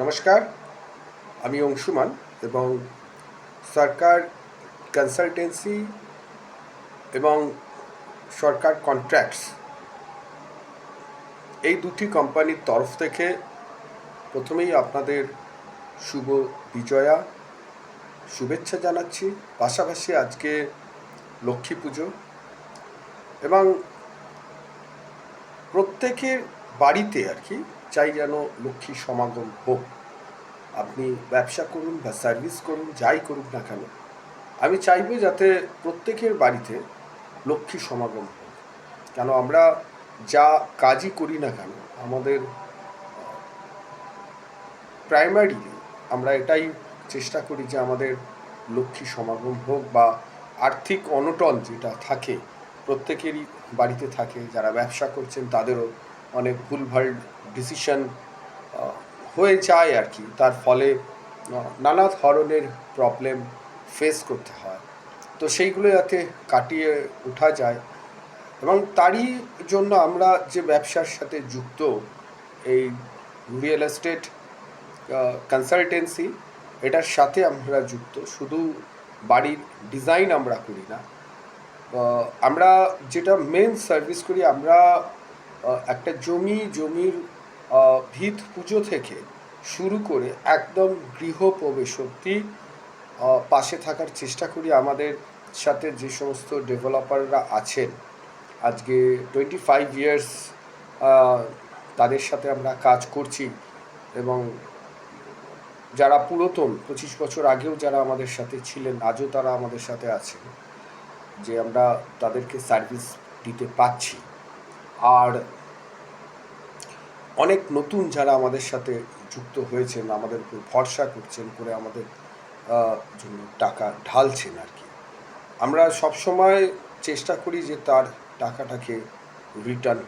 নমস্কার, আমি অংশুমান এবং সরকার কনসালটেন্সি এবং সরকার কন্ট্রাক্টস এই দুটি কোম্পানির তরফ থেকে প্রথমেই আপনাদের শুভ বিজয়া শুভেচ্ছা জানাচ্ছি, পাশাপাশি আজকে লক্ষ্মী পুজো এবং প্রত্যেকের বাড়িতে আর কি চাই যেন লক্ষ্মী সমাগম হোক। আপনি ব্যবসা করুন বা সার্ভিস করুন, যাই করুন না কেন, আমি চাইব যাতে প্রত্যেকের বাড়িতে লক্ষ্মী সমাগম হোক। কেন আমরা যা কাজই করি না কেন, আমাদের প্রাইমারি আমরা এটাই চেষ্টা করি যে আমাদের লক্ষ্মী সমাগম হোক বা আর্থিক অনটন যেটা থাকে, প্রত্যেকেরই বাড়িতে থাকে, যারা ব্যবসা করছেন তাদেরও অনেক ভুলভাল ডিসিশন হয়ে যায় আর কি। তার ফলে নানা ধরনের প্রবলেম ফেস করতে হয়। তো সেইগুলো যাতে কাটিয়ে ওঠা যায়। এবং তারই জন্য আমরা যে ব্যবসার সাথে যুক্ত, এই রিয়েল এস্টেট কনসালটেন্সি এটার সাথে আমরা যুক্ত। শুধু বাড়ির ডিজাইন আমরা করি না। আমরা যেটা মেন সার্ভিস করি, আমরা একটা জমি, জমির ভিত পুজো থেকে শুরু করে একদম গৃহপ্রবেশ অব্দি পাশে থাকার চেষ্টা করি আমাদের সাথে যে সমস্ত ডেভেলপাররা আছেন। আজকে টোয়েন্টি ফাইভ ইয়ার্স তাদের সাথে আমরা কাজ করছি এবং যারা পুরাতন, পঁচিশ বছর আগেও যারা আমাদের সাথে ছিলেন, আজও তারা আমাদের সাথে আছেন, যে আমরা তাদেরকে সার্ভিস দিতে পাচ্ছি আর অনেক নতুন যারা আমাদের সাথে যুক্ত হয়েছেন, আমাদের উপর ভরসা করছেন করে আমাদের জন্য টাকা ঢালছেন আর কি। আমরা সবসময় চেষ্টা করি যে তার টাকাটাকে রিটার্ন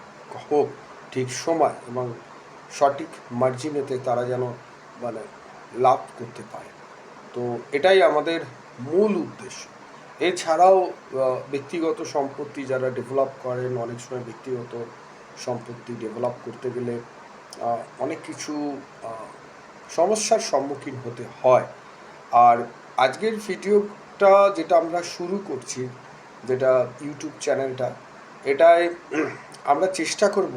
হোক ঠিক সময় এবং সঠিক মার্জিনেতে তারা যেন মানে লাভ করতে পারে। তো এটাই আমাদের মূল উদ্দেশ্য। এছাড়াও ব্যক্তিগত সম্পত্তি যারা ডেভেলপ করেন, অনেক সময় ব্যক্তিগত সম্পত্তি ডেভেলপ করতে গেলে অনেক কিছু সমস্যার সম্মুখীন হতে হয়। আর আজকের ভিডিওটা যেটা আমরা শুরু করছি, যেটা ইউটিউব চ্যানেলটা, এটায় আমরা চেষ্টা করব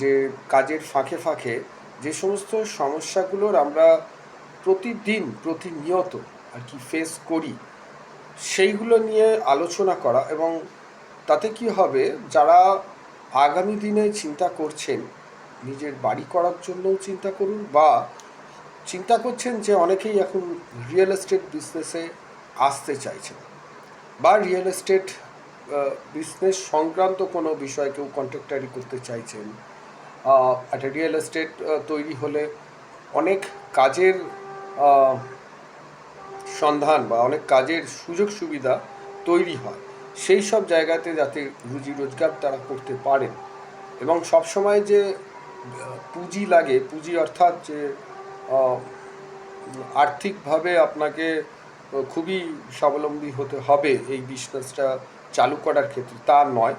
যে কাজের ফাঁকে ফাঁকে যে সমস্ত সমস্যাগুলোর আমরা প্রতিদিন প্রতিনিয়ত আর কি ফেস করি, সেইগুলো নিয়ে আলোচনা করা এবং তাতে কি হবে, যারা আগামী দিনে চিন্তা করছেন নিজের বাড়ি করার জন্যও চিন্তা করুন বা চিন্তা করছেন যে অনেকেই এখন রিয়েল এস্টেট বিজনেসে আসতে চাইছেন বা রিয়েল এস্টেট বিজনেস সংক্রান্ত কোনো বিষয় কেউ কন্ট্রাক্টারি করতে চাইছেন। একটা রিয়েল এস্টেট তৈরি হলে অনেক কাজের সন্ধান বা অনেক কাজের সুযোগ সুবিধা তৈরি হয়। সেই সব জায়গাতে যাতে রুজি রোজগার তারা করতে পারেন। এবং সবসময় যে, পুঁজি লাগে, পুঁজি অর্থাৎ যে আর্থিকভাবে আপনাকে খুবই স্বাবলম্বী হতে হবে এই বিজনেসটা চালু করার ক্ষেত্রে, তা নয়।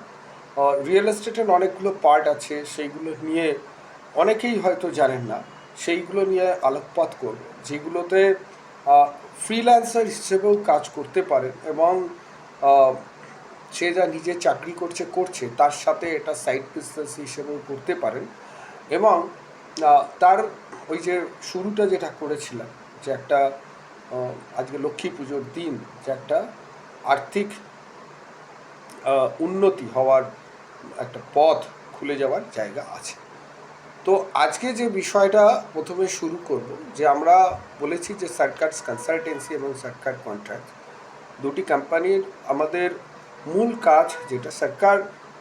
রিয়েল এস্টেটের অনেকগুলো পার্ট আছে, সেইগুলো নিয়ে অনেকেই হয়তো জানেন না। সেইগুলো নিয়ে আলোকপাত করব, যেগুলোতে ফ্রিল্যান্সার হিসেবেও কাজ করতে পারেন এবং সে যা নিজে চাকরি করছে করছে, তার সাথে এটা সাইড বিজনেস হিসেবেও করতে পারেন। এবং তার ওই যে শুরুটা যেটা করেছিলাম, যে একটা আজকে লক্ষ্মী পুজোর দিন, যে একটা আর্থিক উন্নতি হওয়ার একটা পথ খুলে যাওয়ার জায়গা আছে। তো আজকে যে বিষয়টা প্রথমে শুরু করব, যে আমরা বলেছি যে সরকার কনসালটেন্সি এবং সরকার কন্ট্রাক্ট দুটি কোম্পানির আমাদের মূল কাজ যেটা সরকার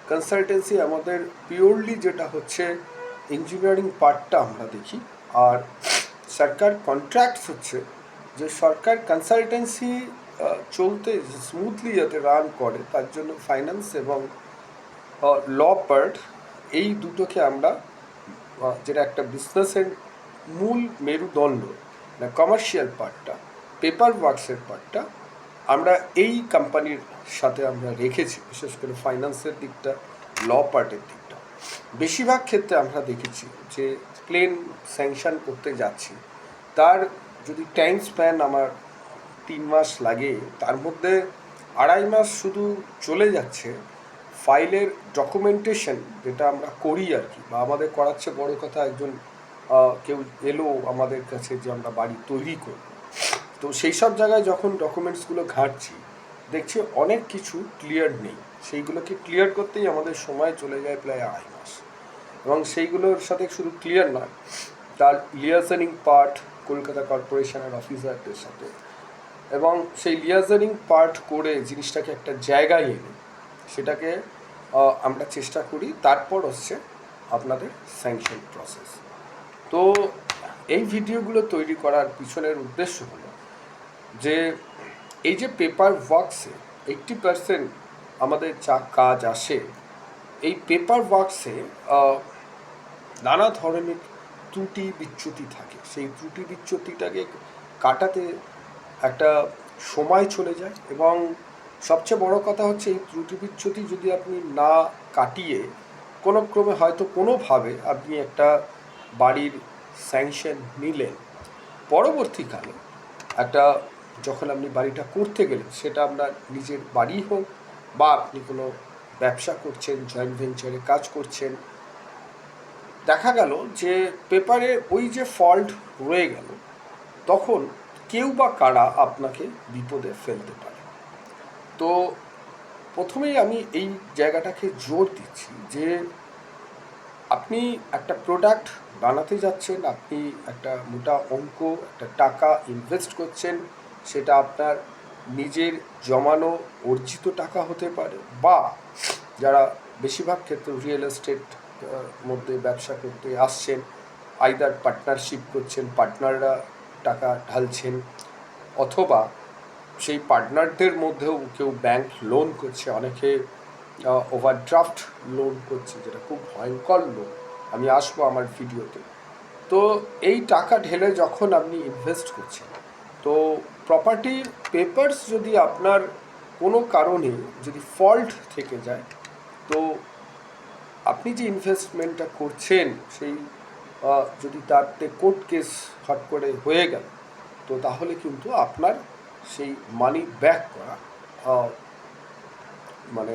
কনসালটেন্সি আমাদের পিওরলি যেটা হচ্ছে ইঞ্জিনিয়ারিং পার্টটা আমরা দেখি। আর সরকার কন্ট্রাক্টস হচ্ছে যে সরকার কনসালটেন্সি চলতে স্মুথলি যাতে রান করে, তার জন্য ফাইন্যান্স এবং ল পার্ট এই দুটোকে আমরা যেটা একটা বিজনেসের মূল মেরুদণ্ড কমার্শিয়াল পার্টটা পেপার ওয়ার্কসের পার্টটা আমরা এই কোম্পানির সাথে আমরা রেখেছি, বিশেষ করে ফাইন্যান্সের দিকটা ল পার্টের দিকটা। বেশিরভাগ ক্ষেত্রে আমরা দেখেছি যে প্লেন স্যাংশন করতে যাচ্ছি, তার যদি টাইম স্প্যান আমার তিন মাস লাগে, তার মধ্যে আড়াই মাস শুধু চলে যাচ্ছে ফাইলের ডকুমেন্টেশন যেটা আমরা করি আর কি। বা আমাদের করাচ্ছে বড় কথা, একজন কেউ এলো আমাদের কাছে যে আমরা বাড়ি তৈরি করব। তো সেই সব জায়গায় যখন ডকুমেন্টসগুলো ঘাঁটছি, দেখছি অনেক কিছু ক্লিয়ার নেই। সেইগুলোকে ক্লিয়ার করতেই আমাদের সময় চলে যায় প্রায় আড়াই মাস। এবং সেইগুলোর সাথে শুধু ক্লিয়ার নয়, তার লিয়াজনিং পার্ট কলকাতা কর্পোরেশনের অফিসারদের সাথে। এবং সেই লিয়াজনিং পার্ট করে জিনিসটাকে একটা জায়গায় এনে, সেটাকে আমরা চেষ্টা করি, তারপর হচ্ছে আপনাদের স্যাংশন প্রসেস তো এই ভিডিওগুলো তৈরি করার পিছনের উদ্দেশ্য হলো যে এই যে পেপার ওয়ার্কসে এইট্টি পার্সেন্ট আমাদের যা কাজ আসে, এই পেপার ওয়ার্কসে নানা ধরনের ত্রুটি বিচ্যুতি থাকে। সেই ত্রুটি বিচ্যুতিটাকে কাটাতে একটা সময় চলে যায় এবং সবচেয়ে বড় কথা হচ্ছে এই ত্রুটি বিচ্যুতি যদি আপনি না কাটিয়ে কোনো ক্রমে হয়তো কোনোভাবে আপনি একটা বাড়ির স্যাংশন নিলেন, পরবর্তীকালে একটা যখন আপনি বাড়িটা করতে গেলেন, সেটা আপনার নিজের বাড়ি হোক বা আপনি কোনো ব্যবসা করছেন জয়েন্ট ভেঞ্চারে কাজ করছেন, দেখা গেল যে পেপারে ওই যে ফল্ট রয়ে গেল, তখন কেউ বা কারা আপনাকে বিপদে ফেলতে পারে। তো প্রথমেই আমি এই জায়গাটাকে জোর দিচ্ছি যে আপনি একটা প্রোডাক্ট বানাতে যাচ্ছেন, আপনি একটা মোটা অঙ্ক একটা টাকা ইনভেস্ট করছেন সেটা আপনার নিজের জমানো অর্জিত টাকা হতে পারে বা যারা বেশিরভাগ ক্ষেত্রে রিয়েল এস্টেট মধ্যে ব্যবসা করতে আসছেন আইদার পার্টনারশিপ করছেন পার্টনাররা টাকা ঢালছেন, অথবা সেই পার্টনারদের মধ্যেও কেউ ব্যাংক লোন করছে, অনেকে ওভারড্রাফট লোন করছে, যেটা খুব ভয়ঙ্কর লোন আমি আসব আমার ভিডিওতে তো। এই টাকা ঢেলে যখন আপনি ইনভেস্ট করছেন, তো প্রপার্টির পেপারস যদি আপনার কোনো কারণে যদি ফল্ট থেকে যায়, তো আপনি যে ইনভেস্টমেন্টটা করছেন সেই যদি তাতে কোর্ট কেস হট করে হয়ে গেল, তো তাহলে কিন্তু আপনার সেই মানি ব্যাক করা মানে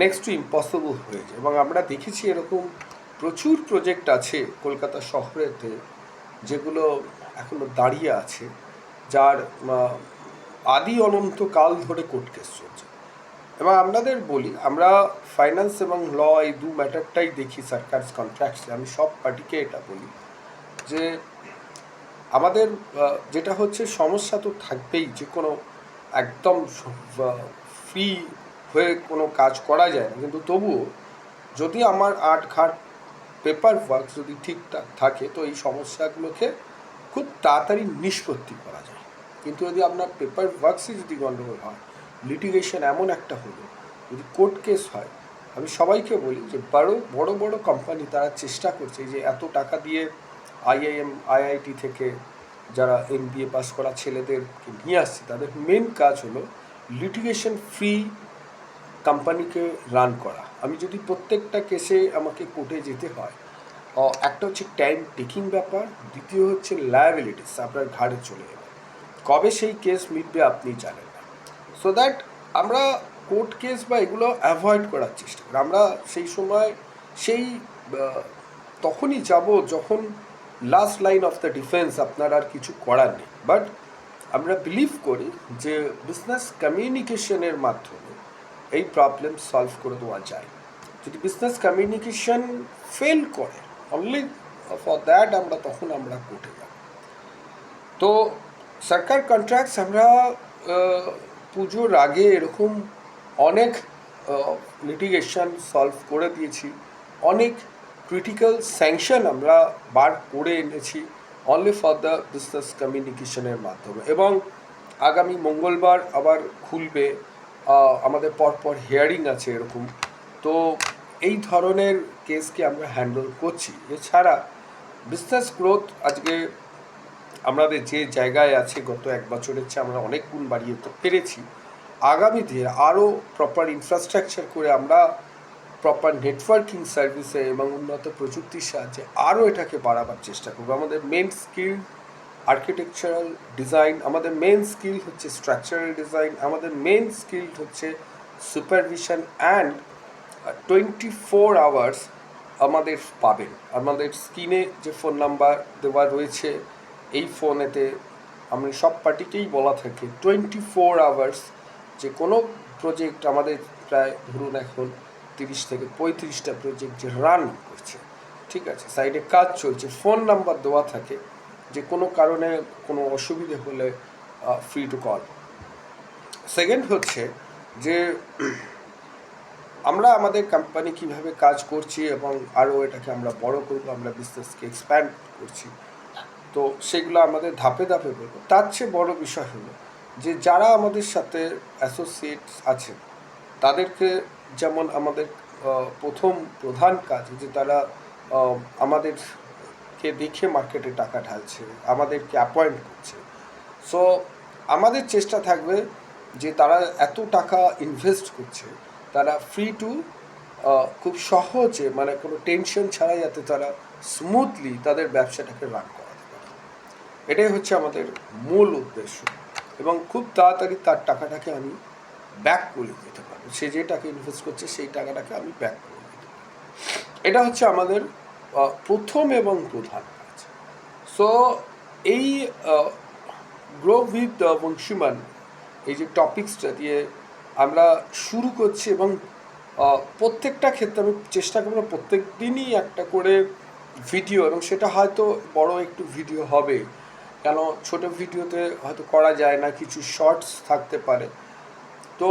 নেক্সট টু ইম্পসিবল হয়ে যায়। এবং আমরা দেখেছি এরকম প্রচুর প্রজেক্ট আছে কলকাতা শহরেতে যেগুলো এখনও দাঁড়িয়ে আছে। যার আদি অনন্তকাল ধরে কোর্ট কেস চলছে। এবং আপনাদের বলি, আমরা ফাইন্যান্স এবং ল এই দু ম্যাটারটাই দেখি সরকার কন্ট্রাক্টসে আমি সব পার্টিকে এটা বলি যে, আমাদের যেটা হচ্ছে সমস্যা তো থাকবেই, যে কোনো একদম ফ্রি হয়ে কোনো কাজ করা যায় না। কিন্তু তবুও যদি আমার আট ঘাট পেপার ওয়ার্ক যদি ঠিকঠাক থাকে, তো এই সমস্যাগুলোকে খুব তাড়াতাড়ি নিষ্পত্তি করা যায়। কিন্তু যদি আপনার পেপার ওয়ার্কসে যদি গণ্ডগোল হয় লিটিগেশন এমন একটা হলো, যদি কোর্ট কেস হয়, আমি সবাইকে বলি যে বড় বড় বড় কোম্পানি তারা চেষ্টা করছে যে এত টাকা দিয়ে আইআইএম আইআইটি থেকে যারা এম পাস করা ছেলেদেরকে নিয়ে আসছে, তাদের মেন কাজ হলো লিটিগেশন ফ্রি কোম্পানিকে রান করা। আমি যদি প্রত্যেকটা কেসে আমাকে কোর্টে যেতে হয় একটা হচ্ছে টাইম টেকিং ব্যাপার, দ্বিতীয় হচ্ছে লায়াবিলিটিস আপনার ঘাড়ে চলে যাবে কবে সেই কেস মিটবে আপনি জানেন না। সো দ্যাট আমরা কোর্ট কেস বা এগুলো অ্যাভয়েড করার চেষ্টা করি। আমরা সেই সময় সেই তখনই যাব যখন last line of the defence আপনার আর কিছু করার নেই। বাট আমরা বিলিভ করি যে বিজনেস কমিউনিকেশনের মাধ্যমে এই প্রবলেম সলভ করে দেওয়া যায়। যদি বিজনেস কমিউনিকেশন ফেল করে অনলি ফর দ্যাট আমরা, তখন আমরা কোর্টে যাব। তো সরকার কন্ট্রাক্টস আমরা পুজোর আগে এরকম অনেক লিটিগেশন সলভ করে দিয়েছি। অনেক ক্রিটিক্যাল স্যাংশন আমরা বার করে এনেছি অনলি ফর দ্য বিজনেস কমিউনিকেশনের মাধ্যমে। এবং আগামী মঙ্গলবার আবার খুলবে আমাদের পরপর হিয়ারিং আছে এরকম। তো এই ধরনের কেসকে আমরা হ্যান্ডেল করছি। এছাড়া বিজনেস গ্রোথ আজকে আমাদের যে জায়গায় আছে গত এক বছরের চেয়ে আমরা অনেক গুণ বাড়িয়ে পেরেছি। আগামীতে আরও প্রপার ইনফ্রাস্ট্রাকচার করে আমরা প্রপার নেটওয়ার্কিং সার্ভিসে এবং উন্নত প্রযুক্তির সাহায্যে আরও এটাকে বাড়াবার চেষ্টা করব। আমাদের মেন স্কিল আর্কিটেকচারাল ডিজাইন আমাদের মেন স্কিল হচ্ছে স্ট্রাকচারাল ডিজাইন আমাদের মেন স্কিল হচ্ছে supervision and twenty four hours আমাদের পাবেন। আমাদের স্ক্রিনে যে ফোন নাম্বার দেওয়া রয়েছে এই ফোনেতে আমি সব পার্টিকেই বলা থাকে। টোয়েন্টি ফোর আওয়ার্স যে কোনো প্রজেক্ট আমাদের প্রায় ধরুন এখন তিরিশ থেকে পঁয়ত্রিশটা প্রজেক্ট যে রান করছে, ঠিক আছে? সাইডে কাজ চলছে ফোন নাম্বার দেওয়া থাকে, যে কোনো কারণে কোনো অসুবিধে হলে ফ্রি টু কল সেকেন্ড হচ্ছে যে আমরা আমাদের কোম্পানি কীভাবে কাজ করছি এবং আরও এটাকে আমরা বড় করব, আমরা বিজনেসকে এক্সপ্যান্ড করছি। তো সেগুলো আমাদের ধাপে ধাপে বলব তার চেয়ে বড় বিষয় হলো যে যারা আমাদের সাথে অ্যাসোসিয়েট আছেন, তাদেরকে যেমন আমাদের প্রথম প্রধান কাজ যে তারা আমাদেরকে দেখে মার্কেটে টাকা ঢালছে, আমাদেরকে অ্যাপয়েন্ট করছে। সো আমাদের চেষ্টা থাকবে যে তারা এত টাকা ইনভেস্ট করছে, তারা ফ্রি টু খুব সহজে মানে কোনো টেনশন ছাড়াই যাতে তারা স্মুথলি তাদের ব্যবসাটাকে রান এটাই হচ্ছে আমাদের মূল উদ্দেশ্য। এবং খুব তাড়াতাড়ি তার টাকাটাকে আমি ব্যাক করে দিতে পারব। সে যে টাকা ইনভেস্ট করছে, সেই টাকাটাকে আমি ব্যাক করে দিতে এটা হচ্ছে আমাদের প্রথম এবং প্রধান কাজ। সো এই গ্রো উইথ বংশীমান এই যে টপিক্সটা দিয়ে আমরা শুরু করছি এবং প্রত্যেকটা ক্ষেত্রে আমি চেষ্টা করব প্রত্যেক দিনই একটা করে ভিডিও এবং সেটা হয়তো বড় একটু ভিডিও হবে। কেন ছোট ভিডিওতে হয়তো করা যায় না, কিছু শর্টস থাকতে পারে। তো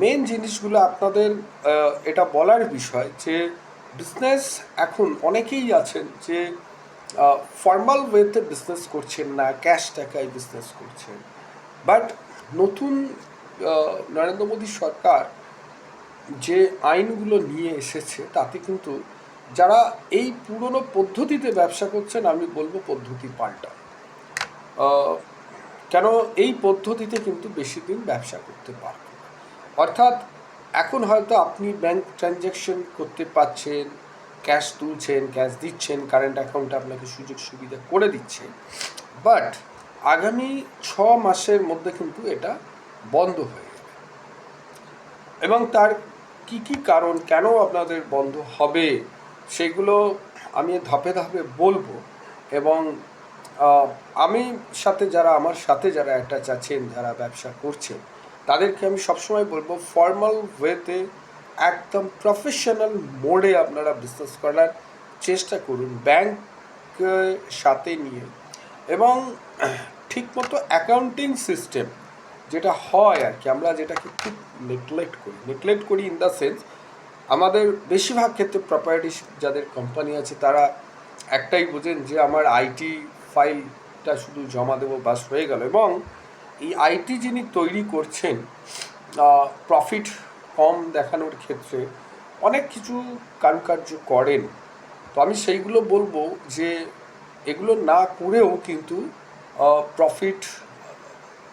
মেন জিনিসগুলো আপনাদের এটা বলার বিষয় যে বিজনেস এখন অনেকেই আছেন যে ফর্মাল ওয়েতে বিজনেস করছেন না ক্যাশ টাকায় বিজনেস করছেন। বাট নতুন নরেন্দ্র মোদী সরকার যে আইনগুলো নিয়ে এসেছে, তাতে কিন্তু যারা এই পুরনো পদ্ধতিতে ব্যবসা করছেন, আমি বলব পদ্ধতি পাল্টা। কেন এই পদ্ধতিতে কিন্তু বেশি দিন ব্যবসা করতে পারবেন না। অর্থাৎ এখন হয়তো আপনি ব্যাংক ট্রানজ্যাকশন করতে পারছেন ক্যাশ তুলছেন ক্যাশ দিচ্ছেন কারেন্ট অ্যাকাউন্টে আপনাকে সুযোগ সুবিধা করে দিচ্ছে বাট আগামী ছ মাসের মধ্যে কিন্তু এটা বন্ধ হয়ে যাবে এবং তার কি কি কারণ, কেন আপনাদের বন্ধ হবে, সেগুলো আমি ধাপে ধাপে বলব এবং আমি সাথে যারা, আমার সাথে যারা একটা চাচ্ছেন যারা ব্যবসা করছেন, তাদেরকে আমি সবসময় বলব ফর্মাল ওয়েতে একদম প্রফেশনাল মোডে আপনারা বিজনেস করার চেষ্টা করুন ব্যাংক সাথে নিয়ে। এবং ঠিকমতো অ্যাকাউন্টিং সিস্টেম যেটা হয় আর কি, আমরা যেটাকে খুব নেগলেক্ট করি। নেগলেক্ট করি ইন দ্য সেন্স আমাদের বেশিরভাগ ক্ষেত্রে প্রপার্টি যাদের কোম্পানি আছে, তারা একটাই বোঝেন যে, আমার আইটি ফাইলটা শুধু জমা দেবো, বাস হয়ে গেল। এবং এই আইটি যিনি তৈরি করছেন প্রফিট কম দেখানোর ক্ষেত্রে অনেক কিছু কারুকার্য করেন। তো আমি সেইগুলো বলব যে, এগুলো না করেও কিন্তু প্রফিট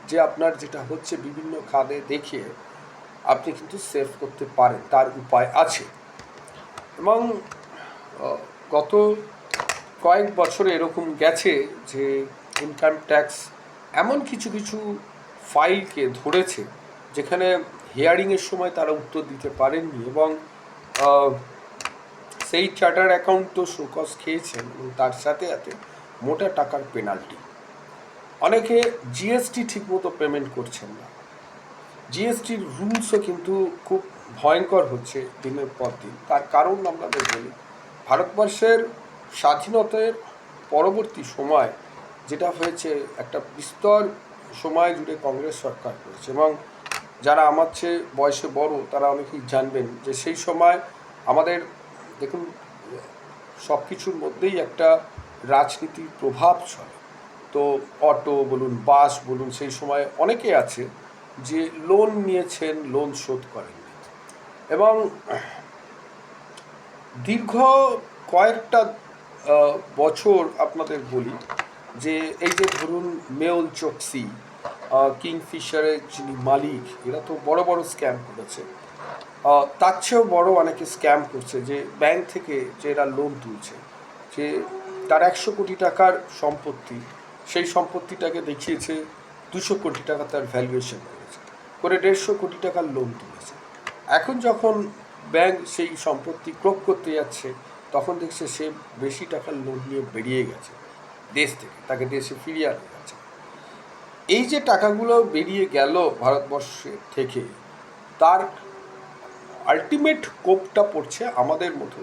যে আপনার যেটা হচ্ছে বিভিন্ন খাদে দেখিয়ে আপনি কিন্তু সেভ করতে পারেন, তার উপায় আছে। এবং গত কয়েক বছরে এরকম গেছে যে ইনকাম ট্যাক্স এমন কিছু কিছু ফাইলকে ধরেছে, যেখানে হিয়ারিংয়ের সময় তারা উত্তর দিতে পারেননি এবং সেই চার্টার অ্যাকাউন্ট তো শোকস খেয়েছেন এবং তার সাথে সাথে মোটা টাকার পেনাল্টি অনেকে জিএসটি ঠিকমতো পেমেন্ট করছেন না। জিএসটির রুলসও কিন্তু খুব ভয়ঙ্কর হচ্ছে দিনের পর দিন। তার কারণ আপনাদের বলি ভারতবর্ষের স্বাধীনতার পরবর্তী সময় যেটা হয়েছে, একটা বিস্তর সময় জুড়ে কংগ্রেস সরকার করেছে এবং যারা আমার চেয়ে বয়সে বড়, তারা অনেকেই জানবেন যে সেই সময় আমাদের, দেখুন সব কিছুর মধ্যেই একটা রাজনীতির প্রভাব চলে তো অটো বলুন, বাস বলুন, সেই সময় অনেকে আছে যে লোন নিয়েছেন লোন শোধ করেননি। এবং দীর্ঘ কয়েকটা বছর আপনাদের বলি যে এই যে ধরুন মেয়ল চোকসি কিংফিশারের যিনি মালিক, এরা তো বড় বড় স্ক্যাম করেছে। তার চেয়েও বড় অনেকে স্ক্যাম করছে যে ব্যাংক থেকে যে এরা লোন তুলছে, যে তার একশো কোটি টাকার সম্পত্তি, সেই সম্পত্তিটাকে দেখিয়েছে দুশো কোটি টাকা তার ভ্যালুয়েশন করেছে, করে দেড়শো কোটি টাকার লোন তুলেছে। এখন যখন ব্যাংক সেই সম্পত্তি ক্রোপ করতে যাচ্ছে তখন দেখছে সে বেশি টাকার লোন নিয়ে বেরিয়ে গেছে, দেশ থেকে, তাকে দেশে ফিরিয়ে আনা যাচ্ছে। এই যে টাকাগুলো বেরিয়ে গেল ভারতবর্ষে থেকে, তার আলটিমেট কোপটা পড়ছে আমাদের মতো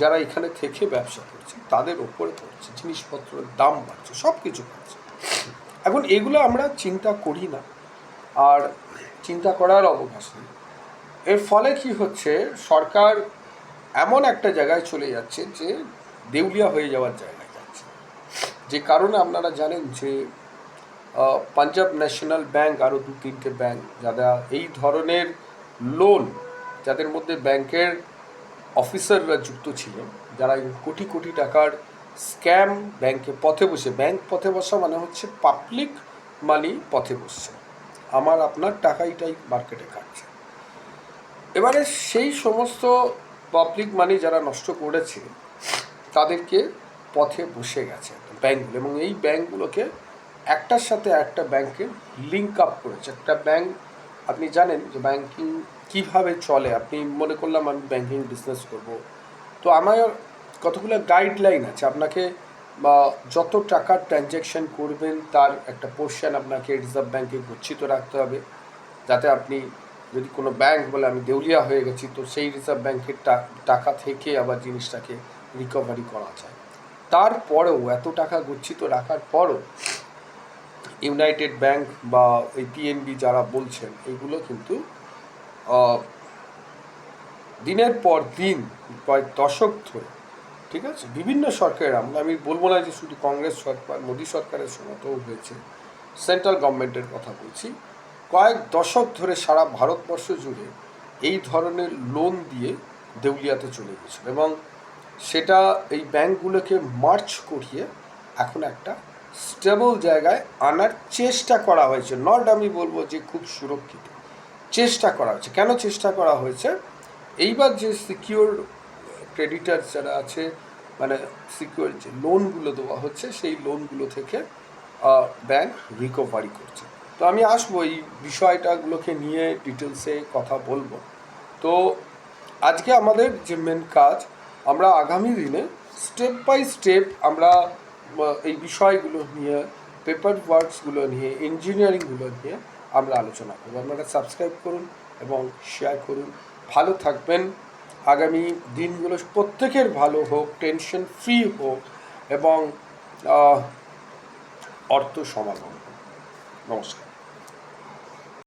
যারা এখানে থেকে ব্যবসা করছে, তাদের ওপরে পড়ছে, জিনিসপত্রের দাম বাড়ছে সব কিছু বাড়ছে। এখন এগুলো আমরা চিন্তা করি না, আর চিন্তা করার অবকাশ নেই। এর ফলে কি হচ্ছে, সরকার এমন একটা জায়গায় চলে যাচ্ছে যে দেউলিয়া হয়ে যাওয়ার জায়গায় যাচ্ছে। যে কারণে আপনারা জানেন যে পাঞ্জাব ন্যাশনাল ব্যাংক আরও দু তিনটে ব্যাংক, যারা এই ধরনের লোন যাদের মধ্যে ব্যাংকের অফিসাররা যুক্ত ছিলেন, যারা কোটি কোটি টাকার স্ক্যাম ব্যাংকে পথে বসে, ব্যাংক পথে বসা মানে হচ্ছে পাবলিক মানি পথে বসছে। আমার আপনার টাকাইটাই মার্কেটে কাটছে এবারে সেই সমস্ত পাবলিক মানি যারা নষ্ট করেছে, তাদেরকে পথে বসে গেছে ব্যাঙ্কগুলো এবং এই ব্যাংকগুলোকে একটার সাথে একটা ব্যাংকে লিঙ্ক আপ করেছে। একটা ব্যাংক আপনি জানেন যে ব্যাংকিং কীভাবে চলে? আপনি মনে করলাম আমি ব্যাংকিং বিজনেস করব। তো আমার কতগুলো গাইডলাইন আছে? আপনাকে, বা যত টাকার ট্রানজ্যাকশন করবেন, তার একটা পোর্শন আপনাকে রিজার্ভ ব্যাংকে গচ্ছিত রাখতে হবে। যাতে আপনি যদি কোনো ব্যাংক বলে আমি দেউলিয়া হয়ে গেছি, তো সেই রিজার্ভ ব্যাংকের টাকা থেকে আবার জিনিসটাকে রিকভারি করা যায়। তারপরেও এত টাকা গচ্ছিত রাখার পরও ইউনাইটেড ব্যাংক বা এই পিএনবি যারা বলছেন, এগুলো কিন্তু দিনের পর দিন কয়েক দশক ধরে, ঠিক আছে? বিভিন্ন সরকারের আমলে আমি বলব না যে শুধু কংগ্রেস সরকার, মোদী সরকারের সময়তেও হয়েছে, সেন্ট্রাল গভর্নমেন্টের কথা বলছি। কয়েক দশক ধরে সারা ভারতবর্ষ জুড়ে এই ধরনের লোন দিয়ে দেউলিয়াতে চলে গেছিল এবং সেটা এই ব্যাংকগুলোকে মার্চ করিয়ে এখন একটা স্টেবল জায়গায় আনার চেষ্টা করা হয়েছে। নট আমি বলব যে খুব সুরক্ষিত। চেষ্টা করা হয়েছে। কেন চেষ্টা করা হয়েছে? এইবার যে সিকিওর ক্রেডিটার যারা আছে মানে সিকিউর যে লোনগুলো দেওয়া হচ্ছে, সেই লোনগুলো থেকে ব্যাংক রিকভারি করছে। তো আমি আসব এই বিষয়টাগুলোকে নিয়ে ডিটেলসে কথা বলব। তো আজকে আমাদের যে মেন কাজ, আমরা আগামী দিনে স্টেপ বাই স্টেপ আমরা এই বিষয়গুলো নিয়ে পেপার ওয়ার্কসগুলো নিয়ে ইঞ্জিনিয়ারিংগুলো নিয়ে আমরা আলোচনা করব। আপনারা সাবস্ক্রাইব করুন এবং শেয়ার করুন। ভালো থাকবেন। আগামী দিনগুলো প্রত্যেকের ভালো হোক টেনশন ফ্রি হোক এবং অর্থ সমাগম নমস্কার।